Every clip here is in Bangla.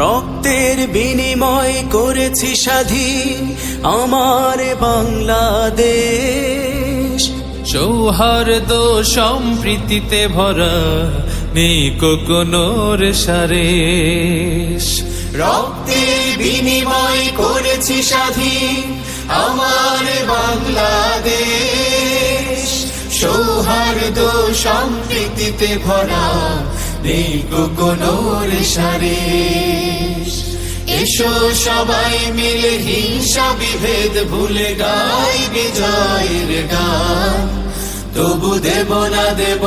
রক্তের বিনিময় করেছি স্বাধীন আমার বাংলাদেশ। সৌহার্দ সম্প্রীতিতে ভরা নেই কোকনোর সারেশ। রক্তের বিনিময় করেছি স্বাধীন আমার বাংলাদেশ। সৌহার্দ সম্প্রীতিতে ভরা নেই কোকনোর সারেশ। এসো সবাই মিলে হিংসা বিভেদ ভুলে গাই বিজয়ের গান। তবু দেব না দেব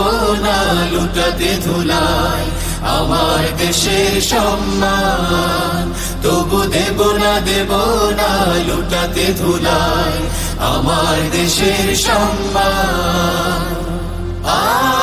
না, লুটাতে ধুলাই আমার দেশের সম্মান। তবু দেব না দেব না, লুটাতে ধুলায় আমার দেশের সম্মান। আ